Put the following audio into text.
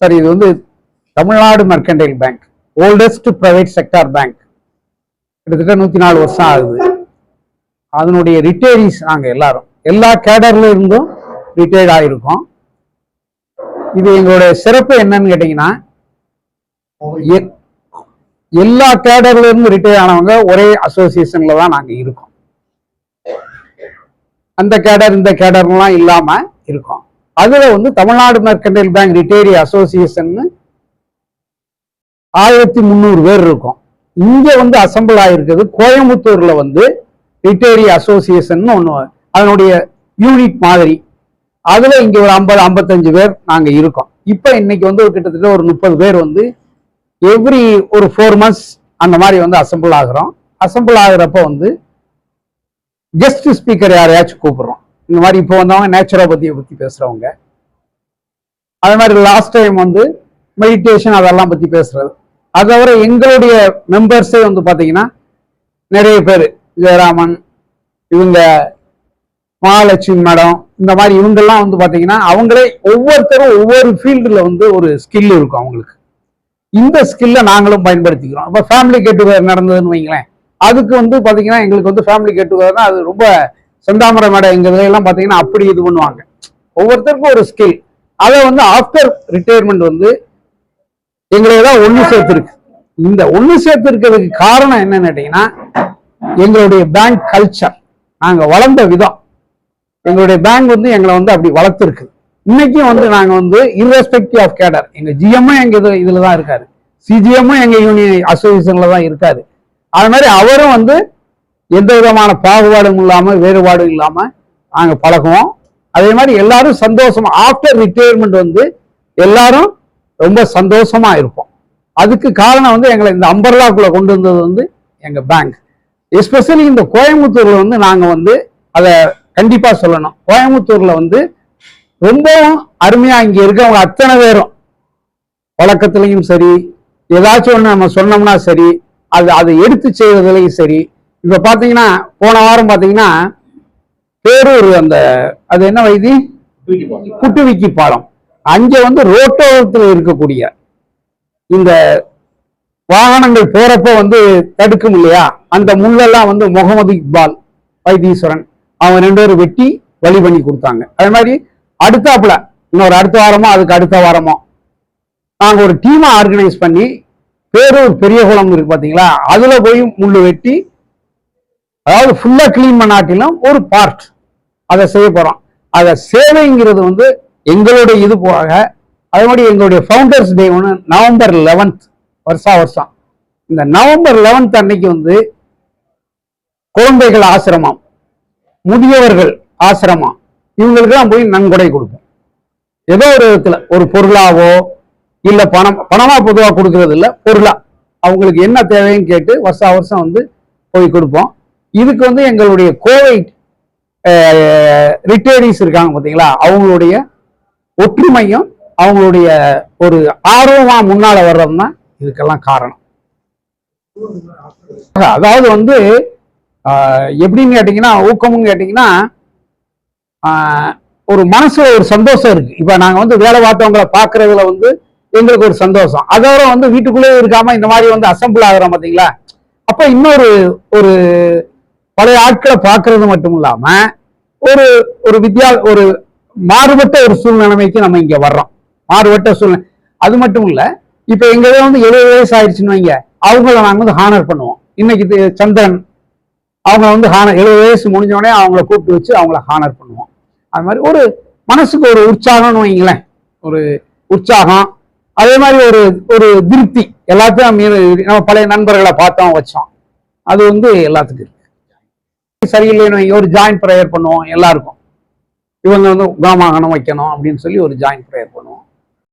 Sir இது வந்து Tamil Nadu mercantile bank oldest private sector bank கிட்டத்தட்ட நூத்தி நாலு வருஷம் ஆகுது. அதனுடைய ரிட்டையரிஸ் நாங்க எல்லாரும். எல்லா கேடர்ல இருந்தும் ரிட்டையர்ட் ஆகிருக்கோம் இது எங்களுடைய சிறப்பு என்னன்னு கேட்டீங்கன்னா எல்லா கேடர்ல இருந்து ரிட்டையர் ஆனவங்க ஒரே அசோசியேஷன்ல தான் நாங்க இருக்கோம். அந்த கேடர் இந்த கேடர்லாம் இல்லாம இருக்கோம். அதுல வந்து Tamil Nadu mercantile bank retiree association ஆயிரத்தி முந்நூறு பேர் இருக்கும். இங்க வந்து அசம்பிள் ஆயிருக்குது. கோயம்புத்தூர்ல வந்து ரிட்டையரி அசோசியேஷன் ஒன்று அதனுடைய யூனிட் மாதிரி. அதுல இங்க ஒரு ஐம்பது ஐம்பத்தஞ்சு பேர் நாங்க இருக்கோம். இப்ப இன்னைக்கு வந்து ஒரு கிட்டத்தட்ட ஒரு முப்பது பேர் வந்து எவ்ரி ஒரு ஃபோர் மந்த்ஸ் அந்த மாதிரி வந்து அசம்பிள் ஆகுறோம். அசம்பிள் ஆகுறப்ப வந்து கெஸ்ட் ஸ்பீக்கர் யாரையாச்சும் கூப்பிடுறோம். இந்த மாதிரி இப்போ வந்தவங்க நேச்சுரோபதியை பற்றி பேசுகிறவங்க அது மாதிரி லாஸ்ட் டைம் வந்து மெடிடேஷன் அதெல்லாம் பற்றி பேசுறது. அது தவிர எங்களுடைய மெம்பர்ஸே வந்து பார்த்தீங்கன்னா நிறைய பேர். ஜெயராமன் இவங்க மகாலட்சுமி மேடம் இந்த மாதிரி இவங்கெல்லாம் வந்து பார்த்தீங்கன்னா அவங்களே ஒவ்வொருத்தரும் ஒவ்வொரு ஃபீல்டில் வந்து ஒரு ஸ்கில் இருக்கும் அவங்களுக்கு. இந்த ஸ்கில்லை நாங்களும் பயன்படுத்திக்கிறோம். இப்போ ஃபேமிலி கெட்டுகெதர் நடந்ததுன்னு வைங்களேன். அதுக்கு வந்து பார்த்தீங்கன்னா எங்களுக்கு வந்து ஃபேமிலி கெட்டுகெதர்னா அது ரொம்ப செந்தாமரை மேடை எங்க இதுல எல்லாம் பாத்தீங்கன்னா அப்படி இது பண்ணுவாங்க. ஒவ்வொருத்தருக்கும் ஒரு ஸ்கில் அதை வந்து ஆஃப்டர் ரிட்டையர்மெண்ட் வந்து எங்களை தான் ஒன்று சேர்த்துருக்கு. இந்த ஒன்று சேர்த்துருக்கிறதுக்கு காரணம் என்னன்னு கேட்டீங்கன்னா எங்களுடைய பேங்க் கல்ச்சர் நாங்கள் வளர்ந்த விதம். எங்களுடைய பேங்க் வந்து எங்களை வந்து அப்படி வளர்த்துருக்கு. இன்னைக்கும் வந்து நாங்கள் வந்து irrespective ஆஃப் கேடர் எங்கள் ஜிஎம்மும் எங்கள் இது இதில் தான் இருக்காரு சிஜிஎம்மும் எங்கள் யூனியன் அசோசியேஷனில் தான் இருக்காரு. அது மாதிரி அவரும் வந்து எந்த விதமான பாகுபாடும் இல்லாமல் வேறுபாடும் இல்லாமல் நாங்கள் பழகுவோம். அதே மாதிரி எல்லாரும் சந்தோஷமா ஆஃப்டர் ரிட்டையர்மெண்ட் வந்து எல்லாரும் ரொம்ப சந்தோஷமா இருப்போம். அதுக்கு காரணம் வந்து எங்களை இந்த அம்பர்லாக்குள்ள கொண்டு வந்தது வந்து எங்க பேங்க் எஸ்பெஷலி இந்த கோயம்புத்தூர்ல வந்து நாங்க வந்து அதை கண்டிப்பா சொல்லணும். கோயம்புத்தூர்ல வந்து ரொம்பவும் அருமையா இங்க இருக்கவங்க அத்தனை பேரும். பழக்கத்திலையும் சரி ஏதாச்சும் ஒன்று நம்ம சொன்னோம்னா சரி அது அதை எடுத்து செய்வதிலையும் சரி இப்ப பாத்தீங்கன்னா போன வாரம் பாத்தீங்கன்னா பேரூர் அந்த அது என்ன வைதி குட்டுவிக்கி பாலம். அங்க வந்து ரோட்டோரத்தில் இருக்கக்கூடிய இந்த வாகனங்கள் போறப்ப வந்து தடுக்கும் இல்லையா? அந்த முள்ளெல்லாம் வந்து முகமது இக்பால் வைத்தீஸ்வரன் அவங்க ரெண்டு பேரும் வெட்டி வழி பண்ணி கொடுத்தாங்க. அதே மாதிரி அடுத்தாப்புல இன்னொரு அடுத்த வாரமோ அதுக்கு அடுத்த வாரமோ நாங்க ஒரு டீமா ஆர்கனைஸ் பண்ணி பேரூர் பெரிய குளம் இருக்கு பாத்தீங்களா? அதுல போய் முள்ளு வெட்டி அதாவது ஃபுல்லாக கிளீன் பண்ணாட்டிலும் ஒரு பார்ட் அதை செய்ய போகிறோம் அதை சேவைங்கிறது வந்து எங்களுடைய இது போக அதே மாதிரி எங்களுடைய ஃபவுண்டர்ஸ் டே ஒன்று நவம்பர் லெவன்த் வருஷா வருஷம். இந்த நவம்பர் லெவன்த் அன்னைக்கு வந்து குழந்தைகள் ஆசிரமம் முதியவர்கள் ஆசிரமம் இவங்களுக்கெல்லாம் போய் நன்கொடை கொடுப்போம். ஏதோ ஒரு விதத்தில் ஒரு பொருளாவோ இல்லை பணம் பணமாக பொதுவாக கொடுக்கறது இல்லை பொருளாக அவங்களுக்கு என்ன தேவைன்னு கேட்டு வருஷா வருஷம் வந்து போய் கொடுப்போம். இதுக்கு வந்து எங்களுடைய கோவை ரிட்டையரிஸ் இருக்காங்க பார்த்தீங்களா அவங்களுடைய ஒற்றுமையும் அவங்களுடைய ஒரு ஆர்வமா முன்னால வர்றதுன்னா இதுக்கெல்லாம் காரணம். அதாவது வந்து எப்படின்னு கேட்டிங்கன்னா ஊக்கம்னு கேட்டிங்கன்னா ஒரு மனசுல ஒரு சந்தோஷம் இருக்கு. இப்போ நாங்கள் வந்து வேலை பார்த்தவங்களை பார்க்குறதுல வந்து எங்களுக்கு ஒரு சந்தோஷம். அதோட வந்து வீட்டுக்குள்ளேயே இருக்காம இந்த மாதிரி வந்து அசம்பிள் ஆகுறோம் பார்த்தீங்களா அப்போ இன்னொரு ஒரு பழைய ஆட்களை பார்க்கறது மட்டும் இல்லாம ஒரு ஒரு வித்யா ஒரு மாறுபட்ட ஒரு சூழ்நிலைமைக்கு நம்ம இங்க வர்றோம். மாறுபட்ட சூழ்நிலை. அது மட்டும் இல்ல இப்ப எங்க வந்து எழுபது வயசு ஆயிடுச்சுன்னு வைங்க அவங்கள நாங்க வந்து ஹானர் பண்ணுவோம். இன்னைக்கு இது சந்திரன் அவங்க வந்து ஹானர் எழுபது வயசு முடிஞ்ச உடனே அவங்கள கூப்பிட்டு வச்சு அவங்கள ஹானர் பண்ணுவோம். அது மாதிரி ஒரு மனசுக்கு ஒரு உற்சாகம்னு வைங்களேன். ஒரு உற்சாகம். அதே மாதிரி ஒரு ஒரு திருப்தி. எல்லாத்தையும் நம்ம நம்ம பழைய நண்பர்களை பார்த்தோம் வச்சோம். அது வந்து எல்லாத்துக்கும் இருக்கு சரியில்லைன்னு வைங்க, ஒரு ஜாயிண்ட் ப்ரேயர் பண்ணுவோம். எல்லாருக்கும். இவங்க வந்து குணமாகணும் வைக்கணும் அப்படின்னு சொல்லி ஒரு ஜாயிண்ட் ப்ரேயர் பண்ணுவோம்.